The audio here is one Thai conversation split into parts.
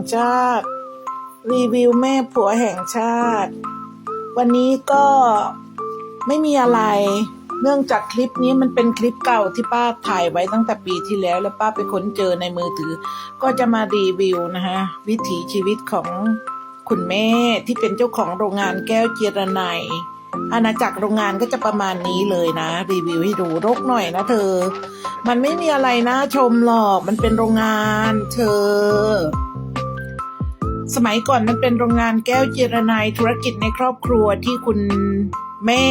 งชาติ รีวิวแม่ผัวแห่งชาติ วันนี้ก็ไม่มีอะไร เนื่องจากคลิปนี้มันเป็นคลิปเก่าที่ป้าถ่ายไว้ตั้งแต่ปีที่แล้ว แล้วป้าไปค้นเจอในมือถือ ก็จะมารีวิวนะฮะวิถีชีวิตของคุณแม่ที่เป็นเจ้าของโรงงานแก้วเจรไนยอาณาจักรโรงงานก็จะประมาณนี้เลยนะ รีวิวให้ดูรกหน่อยนะเธอ มันไม่มีอะไรนะชมหรอก มันเป็นโรงงานเธอ สมัยก่อนมันเป็นโรงงานแก้วเจรไนยธุรกิจในครอบครัวที่คุณแม่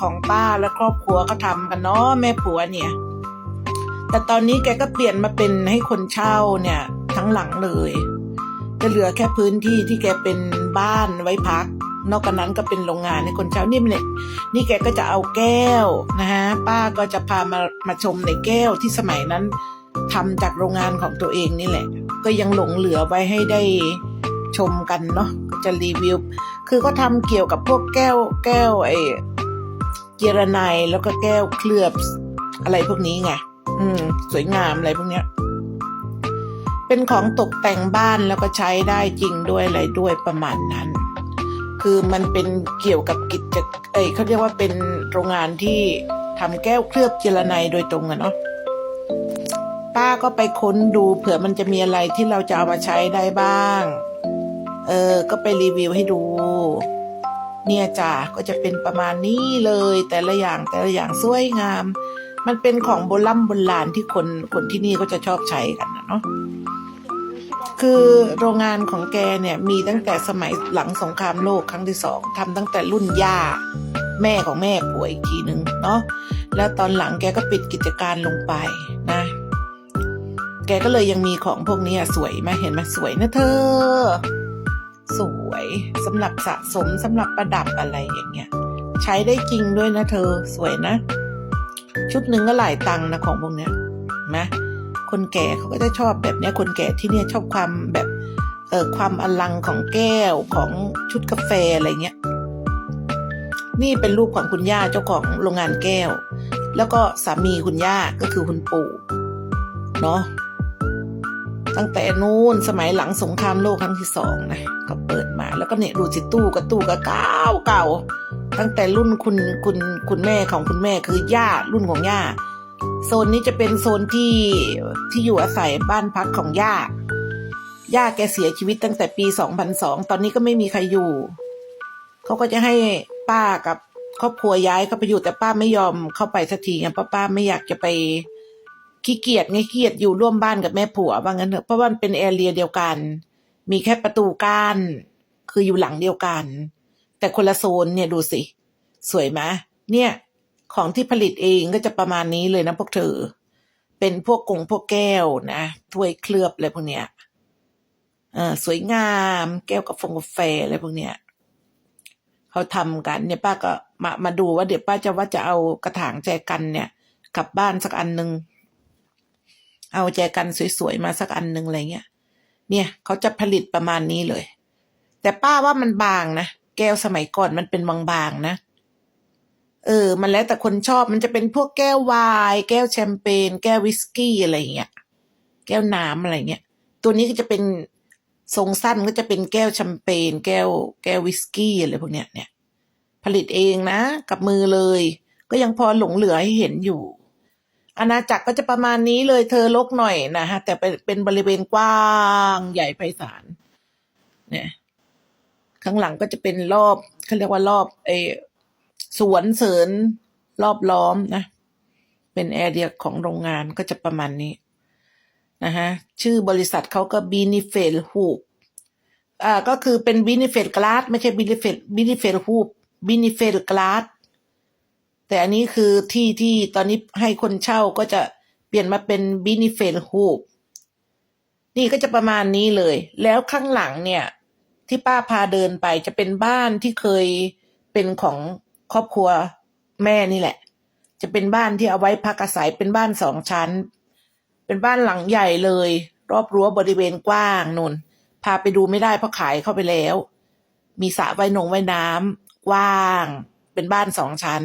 ของป้าและครอบครัวก็ทำกันเนาะแม่ผัวเนี่ย แต่ตอนนี้แกก็เปลี่ยนมาเป็นให้คนเช่าเนี่ย ทั้งหลังเลยจะเหลือแค่พื้นที่ที่แกเป็นบ้านไว้พัก นอกจากนั้นก็เป็นโรงงานให้คนเช่านี่เนี่ยนี่แกก็จะเอาแก้วนะฮะป้าก็จะพามามาชมในแก้วที่สมัยนั้นทำจากโรงงานของตัวเองนี่แหละ ก็ยังหลงเหลือไว้ให้ได้ ชมกันเนาะก็จะรีวิว คือก็ทำเกี่ยวกับพวกแก้วแก้วไอ้เจรไนยแล้วก็แก้วเคลือบอะไรพวกนี้ไงอืม สวยงามอะไรพวกเนี้ย เป็นของตกแต่งบ้านแล้วก็ใช้ได้จริงด้วยอะไรด้วยประมาณนั้น คือมันเป็นเกี่ยวกับกิจเอ้ยเขาเรียกว่าเป็นโรงงานที่ทำแก้วเคลือบเจรไนโดยตรงอะเนาะป้าก็ไปค้นดูเผื่อมันจะมีอะไรที่เราจะเอามาใช้ได้บ้าง เออ ก็ไปรีวิวให้ดู เนี่ยจ้ะก็จะเป็นประมาณนี้เลย แต่ละอย่างแต่ละอย่างสวยงาม มันเป็นของโบราณโบราณที่คนคนที่นี่ก็จะชอบใช้กันนะเนาะคือโรงงานของแกเนี่ยมีตั้งแต่สมัยหลังสงครามโลกครั้งที่สองทำตั้งแต่รุ่นย่าแม่ของแม่ป่วยอีกทีหนึ่งเนาะแล้วตอนหลังแกก็ปิดกิจการลงไปนะ แกก็เลยยังมีของพวกนี้สวยไหมเห็นไหมสวยนะเธอ สวยสำหรับสะสมสำหรับประดับอะไรอย่างเงี้ย ใช้ได้จริงด้วยนะเธอสวยนะ ชุดหนึ่งก็หลายตังค์นะของพวกเนี้ยนไหมคนแก่เขาก็จะชอบแบบเนี้ยคนแก่ที่เนี่ยชอบความแบบเออความอลังของแก้วของชุดกาแฟอะไรเงี้ย นี่เป็นรูปของคุณย่าเจ้าของโรงงานแก้ว แล้วก็สามีคุณย่าก็คือคุณปู่เนาะ ตั้งแต่นู้นสมัยหลังสงครามโลกครั้งที่สองนะก็เปิดมาแล้วก็เนี่ยดูสิตู้ก็ตู้ก็เก่าเก่าตั้งแต่รุ่นคุณคุณคุณแม่ของคุณแม่คือย่ารุ่นของย่าโซนนี้จะเป็นโซนที่ที่อยู่อาศัยบ้านพักของย่าย่าแกเสียชีวิตตั้งแต่ปีสองพันสองตอนนี้ก็ไม่มีใครอยู่ เขาก็จะให้ป้ากับครอบครัวย้ายเข้าไปอยู่แต่ป้าไม่ยอมเข้าไปสักทีไงเพราะป้าไม่อยากจะไป ขี้เกียจไงขี้เกียจอยู่ร่วมบ้านกับแม่ผัวว่างั้นเถอะเพราะว่ามันเป็นแอเรียเดียวกัน มีแค่ประตูกั้นคืออยู่หลังเดียวกัน แต่คนละโซนเนี่ยดูสิ สวยไหมเนี่ย ของที่ผลิตเองก็จะประมาณนี้เลยนะพวกเธอ เป็นพวกกงพวกแก้วนะถ้วยเคลือบอะไรพวกเนี้ยเออสวยงามแก้วกาแฟกาแฟอะไรพวกเนี้ยเขาทำกันเนี่ยป้าก็มามาดูว่าเดี๋ยวป้าจะว่าจะเอากระถางแจกันเนี่ย กลับบ้านสักอันหนึ่ง เอาแจกันสวยๆมาสักอันหนึ่งอะไรเงี้ย เนี่ยเขาจะผลิตประมาณนี้เลย แต่ป้าว่ามันบางนะ แก้วสมัยก่อนมันเป็นบางๆนะ เออ มันแล้วแต่คนชอบมันจะเป็นพวกแก้วไวน์แก้วแชมเปญ แก้ววิสกี้อะไรเงี้ย แก้วน้ำอะไรเงี้ย ตัวนี้ก็จะเป็นทรงสั้นก็จะเป็นแก้วแชมเปญ แก้ว แก้ววิสกี้อะไรพวกเนี้ยเนี่ย ผลิตเองนะ กับมือเลย ก็ยังพอหลงเหลือให้เห็นอยู่ อาณาจักรก็จะประมาณนี้เลยเธอลกหน่อยนะฮะ แต่เป็นเป็นบริเวณกว้างใหญ่ไพศาลเนี่ยข้างหลังก็จะเป็นรอบเขาเรียกว่ารอบเอสวนเสริญรอบล้อมนะ เป็นแอเรียของโรงงานก็จะประมาณนี้นะฮะชื่อบริษัทเขาก็บีนิเฟลฮูปอ่าก็คือเป็นบีนิเฟลกลาสไม่ใช่บีนิเฟลบีนิเฟลฮูปบีนิเฟลกลาส แต่อันนี้คือที่ที่ตอนนี้ให้คนเช่าก็จะเปลี่ยนมาเป็นบินิเฟลฮูปนี่ก็จะประมาณนี้เลย แล้วข้างหลังเนี่ย ที่ป้าพาเดินไปจะเป็นบ้านที่เคยเป็นของครอบครัวแม่นี่แหละ จะเป็นบ้านที่เอาไว้พักอาศัยเป็นบ้านสองชั้น เป็นบ้านหลังใหญ่เลย รอบรั้วบริเวณกว้างนุ่นพาไปดูไม่ได้เพราะขายเข้าไปแล้ว มีสระว่ายนงว่ายน้ำกว้าง เป็นบ้านสองชั้น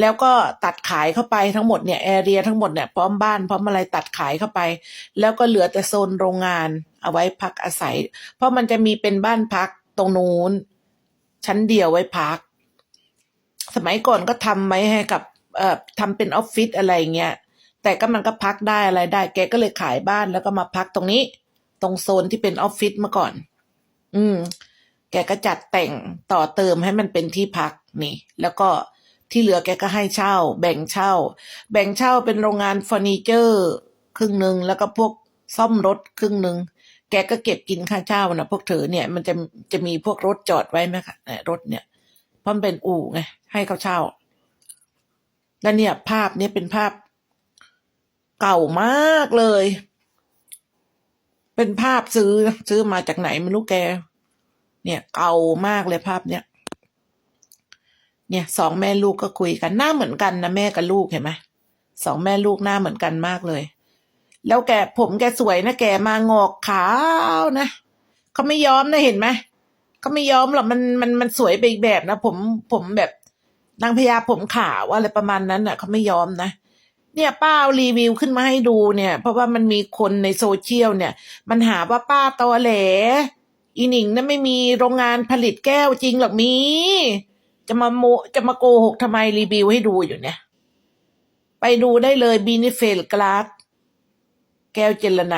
แล้วก็ตัดขายเข้าไปทั้งหมดเนี่ยแอเรียทั้งหมดเนี่ยพร้อมบ้านพร้อมอะไรตัดขายเข้าไป แล้วก็เหลือแต่โซนโรงงานเอาไว้พักอาศัย เพราะมันจะมีเป็นบ้านพักตรงนู้น ชั้นเดียวไว้พัก สมัยก่อนก็ทำไว้ให้กับเอ่อทำเป็นออฟฟิศอะไรเงี้ยแต่ก็มันก็พักได้อะไรได้ แกก็เลยขายบ้านแล้วก็มาพักตรงนี้ ตรงโซนที่เป็นออฟฟิศเมื่อก่อน อืม แกก็จัดแต่งต่อเติมให้มันเป็นที่พักนี่ แล้วก็ ที่เหลือแกก็ให้เช่า แบ่งเช่า แบ่งเช่าเป็นโรงงานเฟอร์นิเจอร์ ครึ่งหนึ่งแล้วก็พวกซ่อมรถครึ่งหนึ่งแกก็เก็บกินค่าเช่านะพวกเธอเนี่ยมันจะจะมีพวกรถจอดไว้ไหมคะรถเนี่ยเพราะมันเป็นอู่ไงให้เขาเช่า แล้วเนี่ย ภาพเนี้ยเป็นภาพเก่ามากเลย เป็นภาพซื้อซื้อมาจากไหนไม่รู้แก เนี่ย เก่ามากเลยภาพเนี้ย เนี่ยสองแม่ลูกก็คุยกันหน้าเหมือนกันนะแม่กับลูกเห็นไหมสองแม่ลูกหน้าเหมือนกันมากเลย แล้วแกผมแกสวยนะแกมางอกขาวนะเขาไม่ยอมนะเห็นไหมเขาไม่ยอมหรอกมันมันมันสวยไปอีกแบบนะผมผมแบบนางพญาผมขาวอะไรประมาณนั้นน่ะเขาไม่ยอมนะเนี่ยป้ารีวิวขึ้นมาให้ดูเนี่ย เพราะว่ามันมีคนในโซเชียลเนี่ย มันหาว่าป้าตอแหลอีหนิงนั้นไม่มีโรงงานผลิตแก้วจริงหรอกมี จะมาโมจะมาโกหกทำไมรีวิวให้ดูอยู่เนี่ย ไปดูได้เลยบีนิเฟลกลาสแก้วเจลไน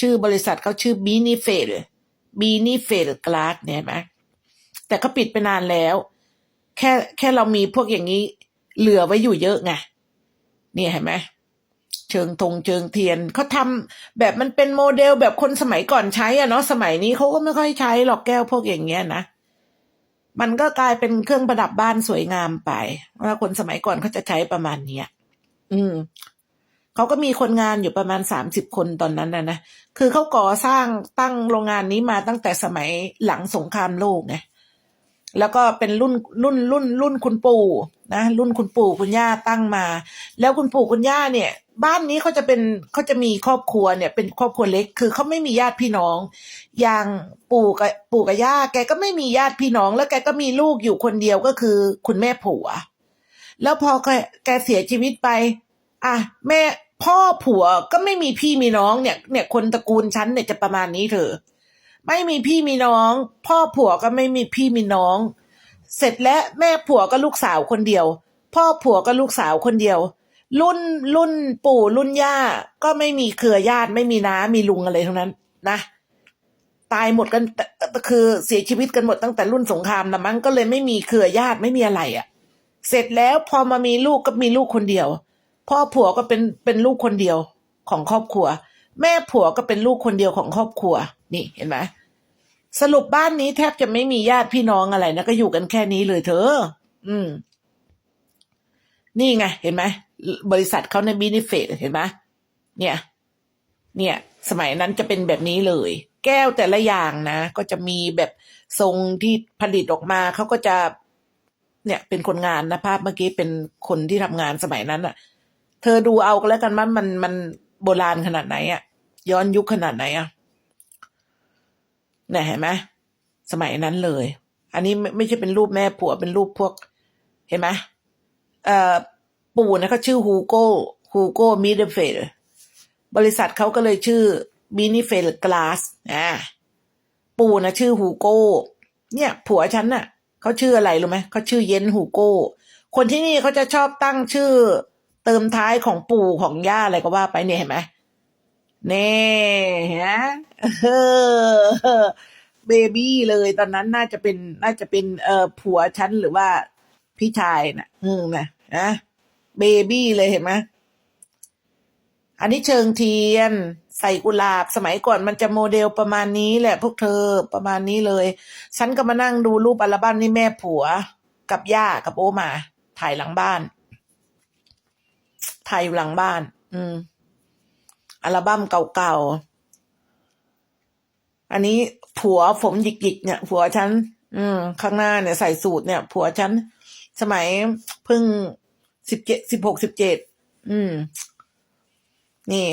ชื่อบริษัทเขาชื่อบีนิเฟลบีนิเฟลกลาสเนี่ยเห็นไหมแต่เขาปิดไปนานแล้ว แค่แค่เรามีพวกอย่างนี้ เหลือไว้อยู่เยอะไงเนี่ยเห็นไหมเชิงธงเชิงเทียนเขาทำแบบมันเป็นโมเดลแบบคนสมัยก่อนใช้อะเนาะสมัยนี้เขาก็ไม่ค่อยใช้หรอกแก้วพวกอย่างเงี้ยนะ มันก็กลายเป็นเครื่องประดับบ้านสวยงามไปว่าคนสมัยก่อนเขาจะใช้ประมาณเนี้ยอืมเขาก็มีคนงานอยู่ประมาณสามสิบคนตอนนั้นนะนะคือเขาก่อสร้างตั้งโรงงานนี้มาตั้งแต่สมัยหลังสงครามโลกไงแล้วก็เป็นรุ่นรุ่นรุ่นรุ่นคุณปู่นะรุ่นคุณปู่คุณย่าตั้งมา แล้วคุณปู่คุณย่าเนี่ย บ้านนี้เขาจะเป็นเขาจะมีครอบครัวเนี่ย เป็นครอบครัวเล็ก คือเขาไม่มีญาติพี่น้อง อย่างปู่กับปู่กับย่าแกก็ไม่มีญาติพี่น้อง แล้วแกก็มีลูกอยู่คนเดียวก็คือ คุณแม่ผัว แล้วพอแกแกเสียชีวิตไป อะแม่พ่อผัวก็ไม่มีพี่มีน้องเนี่ย เนี่ยคนตระกูลฉันเนี่ยจะประมาณนี้เถอะไม่มีพี่มีน้อง พ่อผัวก็ไม่มีพี่มีน้อง เสร็จแล้วแม่ผัวก็ลูกสาวคนเดียว พ่อผัวก็ลูกสาวคนเดียว รุ่นรุ่นปู่รุ่นย่า ก็ไม่มีเครือญาติไม่มีน้ามีลุงอะไรทั้งนั้น นะตายหมดกันคือเสียชีวิตกันหมดตั้งแต่รุ่นสงครามละมั้งก็เลยไม่มีเครือญาติไม่มีอะไรอะ่ะ เสร็จแล้วพอมามีลูกก็มีลูกคนเดียว พ่อผัวก็เป็นเป็นลูกคนเดียวของครอบครัว แม่ผัวก็เป็นลูกคนเดียวของครอบครัว นี่เห็นไหมสรุปบ้านนี้แทบจะไม่มีญาติพี่น้องอะไรนะก็อยู่กันแค่นี้เลยเธอ อืม นี่ไง เห็นไหม บริษัทเขาในบินิเฟตเห็นไหมเนี่ย เนี่ย สมัยนั้นจะเป็นแบบนี้เลย แก้วแต่ละอย่างนะ ก็จะมีแบบทรงที่ผลิตออกมาเขาก็จะ เนี่ย เป็นคนงานนะภาพเมื่อกี้เป็นคนที่ทำงานสมัยนั้นอะ่ะ เธอดูเอาก็แล้วกันว่ามันมันโบราณขนาดไหนอะ่ะ ย้อนยุคขนาดไหนอะ่ะเนี่ยเห็นไหมสมัยนั้นเลย อันนี้ไม่ไม่ใช่เป็นรูปแม่ผัวเป็นรูปพวก เห็นไหมเอ่อ ปู่นะเขาชื่อฮูโก้ฮูโก้มิเดเฟลบริษัทเขาก็เลยชื่อมินิเฟลกลาสอ่าปู่นะชื่อฮูโก้ เนี่ย ผัวฉันน่ะเขาชื่ออะไรรู้ไหมเขาชื่อเย็นฮูโก้ คนที่นี่เขาจะชอบตั้งชื่อ เติมท้ายของปู่ของย่าอะไรก็ว่าไปเนี่ยเห็นไหมเน่ฮะเอเบบี้เลยตอนนั้นน่าจะเป็นน่าจะเป็นเอ่อผัวฉันหรือว่าพี่ชายน่ะอืมนะนะ เบบี้เลยเห็นไหมอันนี้เชิงเทียน ใส่กุหลาบสมัยก่อนมันจะโมเดลประมาณนี้แหละ พวกเธอประมาณนี้เลย ฉันก็มานั่งดูรูปอัลบั้มนี่แม่ผัว กับย่ากับโอมา ถ่ายหลังบ้าน ถ่ายอยู่หลังบ้าน อืม อัลบั้มเก่าๆ อันนี้ผัวผมหยิกๆ เนี่ย ผัวฉัน อืม ข้างหน้าเนี่ยใส่สูตรเนี่ย ผัวฉัน สมัยเพิ่ง สิบเจ็ดสิบหกสิบเจ็ดอืม นี่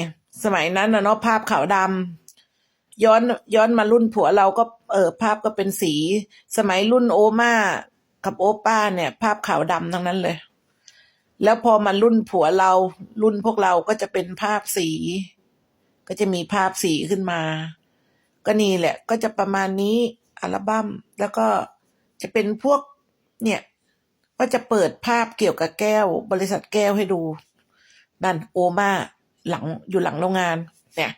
สมัยนั้นนะเนาะภาพขาวดำย้อนย้อนมารุ่นผัวเราก็เออภาพก็เป็นสี สมัยรุ่นโอมากับโอป้าเนี่ย ภาพขาวดำทั้งนั้นเลย แล้วพอมารุ่นผัวเรา รุ่นพวกเราก็จะเป็นภาพสี ก็จะมีภาพสีขึ้นมา ก็นี่แหละ ก็จะประมาณนี้อัลบั้มแล้วก็จะเป็นพวกเนี่ย ก็จะเปิดภาพเกี่ยวกับแก้ว บริษัทแก้วให้ดูนั่นโอมาหลังอยู่หลังโรงงาน เนี่ย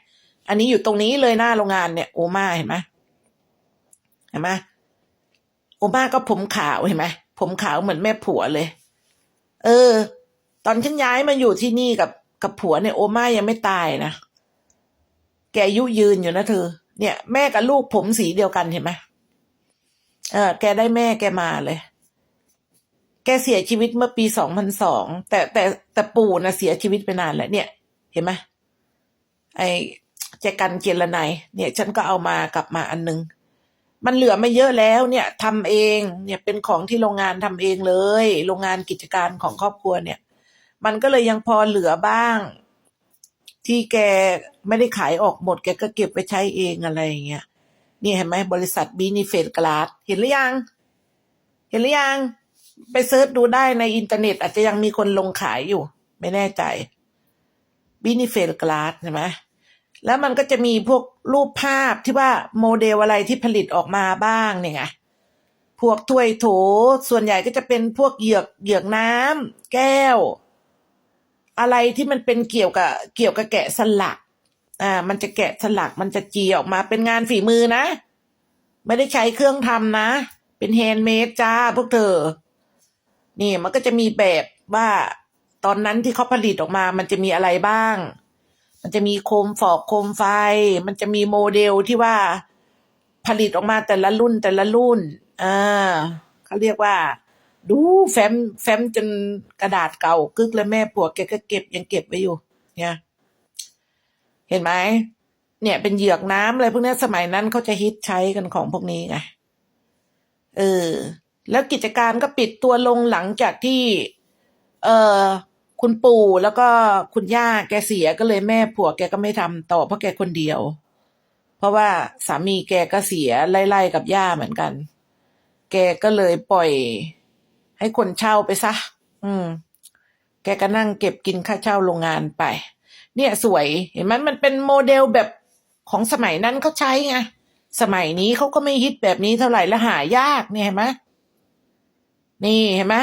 อันนี้อยู่ตรงนี้เลยหน้าโรงงานเนี่ยโอมาเห็นไหมเห็นไหมโอมาก็ผมขาวเห็นไหมผมขาวเหมือนแม่ผัวเลย เออ ตอนฉันย้ายมาอยู่ที่นี่กับกับผัวเนี่ยโอมายังไม่ตายนะแกอายุยืนอยู่นะเธอ เนี่ย แม่กับลูกผมสีเดียวกันเห็นไหมเออ แกได้แม่แกมาเลย แกเสียชีวิตเมื่อปีสองพันสองแต่แต่แต่ปู่นะเสียชีวิตไปนานแล้วเนี่ย เห็นไหมไอ้แจกันเจรไนยเนี่ย ฉันก็เอามากลับมาอันนึง มันเหลือไม่เยอะแล้วเนี่ยทำเอง เนี่ยเป็นของที่โรงงานทำเองเลย โรงงานกิจการของครอบครัวเนี่ย มันก็เลยยังพอเหลือบ้าง ที่แกไม่ได้ขายออกหมด แกก็เก็บไปใช้เองอะไรอย่างเงี้ยนี่เห็นไหมบริษัทบีนิเฟตกลาสเห็นหรือยัง เห็นหรือยัง ไปเซิร์ชดูได้ในอินเทอร์เน็ต อาจจะยังมีคนลงขายอยู่ ไม่แน่ใจบีนิเฟตกลาสใช่ไหมแล้วมันก็จะมีพวกรูปภาพที่ว่าโมเดลอะไรที่ผลิตออกมาบ้างเนี่ยไงพวกถ้วยโถ ส่วนใหญ่ก็จะเป็นพวกเหยือกเหยือกน้ำแก้ว อะไรที่มันเป็นเกี่ยวกับเกี่ยวกับแกะสลัก อ่า มันจะแกะสลักมันจะจีออกมาเป็นงานฝีมือนะ ไม่ได้ใช้เครื่องทำนะ เป็นแฮนด์เมดจ้าพวกเธอ นี่มันก็จะมีแบบว่าตอนนั้นที่เขาผลิตออกมา มันจะมีอะไรบ้าง มันจะมีโคมฟอกโคมไฟ มันจะมีโมเดลที่ว่าผลิตออกมาแต่ละรุ่นแต่ละรุ่นอ่าเขาเรียกว่า ดูแฟ้มแฟ้มจนกระดาษเก่ากึกแล้วแม่ปวกแกก็เก็บยังเก็บไว้อยู่ เนี่ย เห็นไหมเนี่ยเป็นเหยือกน้ำอะไรพวกนี้สมัยนั้นเขาจะฮิตใช้กันของพวกนี้ไงเออ แล้วกิจการก็ปิดตัวลงหลังจากที่ เออคุณปู่แล้วก็คุณย่าแกเสียก็เลยแม่ผัวแกก็ไม่ทำต่อเพราะแกคนเดียว เพราะว่าสามีแกก็เสียไล่ๆกับย่าเหมือนกัน แกก็เลยปล่อย ให้คนเช่าไปซะ อืม แกก็นั่งเก็บกินค่าเช่าโรงงานไป เนี่ยสวยเห็นไหมมันเป็นโมเดลแบบของสมัยนั้นเขาใช้ไงสมัยนี้เขาก็ไม่ฮิตแบบนี้เท่าไหร่และหายากเนี่ยเห็นไหม นี่เห็นไหม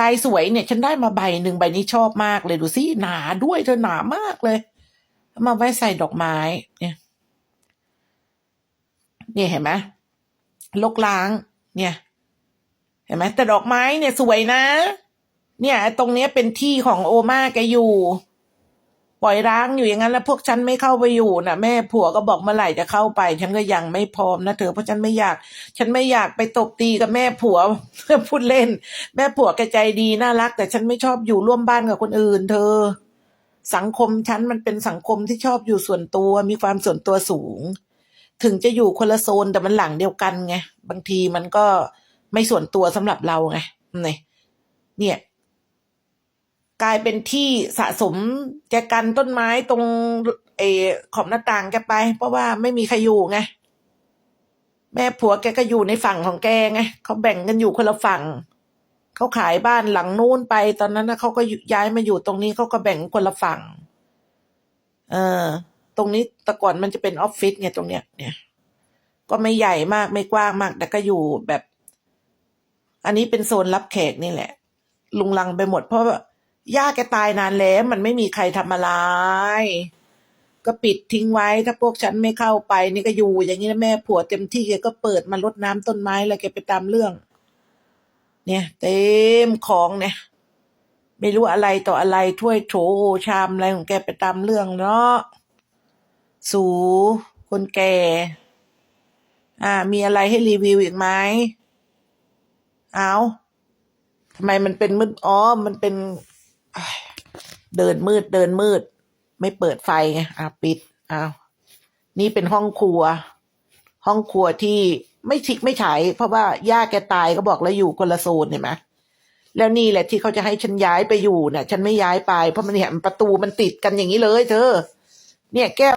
ลายสวยเนี่ย ฉันได้มาใบหนึ่งใบนี้ชอบมากเลยดูสิหนาด้วยเธอหนามากเลย มาไว้ใส่ดอกไม้ เนี่ยเนี่ยเห็นไหมลกล้าง เนี่ย เห็นไหมแต่ดอกไม้เนี่ยสวยนะ เนี่ย ตรงเนี้ยเป็นที่ของโอมาแกอยู่ ล่อยร้างอยู่อย่างนั้นแล้วพวกฉันไม่เข้าไปอยู่นะแม่ผัวก็บอกเมื่อไหร่จะเข้าไป ฉันก็ยังไม่พร้อมนะเธอเพราะฉันไม่อยาก ฉันไม่อยากไปตบตีกับแม่ผัวพูดเล่น แม่ผัวแกใจดีน่ารัก แต่ฉันไม่ชอบอยู่ร่วมบ้านกับคนอื่น เธอ สังคมฉันมันเป็นสังคมที่ชอบอยู่ส่วนตัวมีความส่วนตัวสูง ถึงจะอยู่คนละโซนแต่มันหลังเดียวกันไงบางทีมันก็ไม่ส่วนตัวสำหรับเราไงเนี่ยเนี่ย กลายเป็นที่สะสมแจกันต้นไม้ตรงเอขอบหน้าต่างแกไป เพราะว่าไม่มีใครอยู่ไงแม่ผัวแกก็อยู่ในฝั่งของแกไงเขาแบ่งกันอยู่คนละฝั่งเขาขายบ้านหลังนู้นไป ตอนนั้นนะเขาก็ย้ายมาอยู่ตรงนี้เขาก็แบ่งคนละฝั่ง เออ ตรงนี้แต่ก่อนมันจะเป็นออฟฟิศไงตรงเนี้ย เนี่ย ก็ไม่ใหญ่มากไม่กว้างมาก แต่ก็อยู่แบบ อันนี้เป็นโซนรับแขกนี่แหละ ลุงลังไปหมดเพราะ ย่าแกตายนานแล้วมันไม่มีใครทำอะไร ก็ปิดทิ้งไว้ถ้าพวกฉันไม่เข้าไป นี่ก็อยู่ อย่างนี้นะแม่ผัวเต็มที่แกก็เปิดมารดน้ำต้นไม้แล้วแกไปตามเรื่อง เนี่ย เต็มของเนี่ย ไม่รู้อะไรต่ออะไรถ้วยโถชามอะไรของแกไปตามเรื่องเนาะสูคนแก่ อ่า มีอะไรให้รีวิวอีกไหมเอาทำไมมันเป็นมืดอ๋อมันเป็น เดินมืดเดินมืด ไม่เปิดไฟไงอะปิดอ้าวนี่เป็นห้องครัว ห้องครัวที่ไม่ชิกไม่ฉายเพราะว่าย่าแกตายก็บอกแล้วอยู่คนละโซนเห็นไหมแล้วนี่แหละที่เขาจะให้ฉันย้ายไปอยู่เนี่ยฉันไม่ย้ายไปเพราะมันเนี่ยประตูมันติดกันอย่างนี้เลยเธอ เนี่ยแก้ว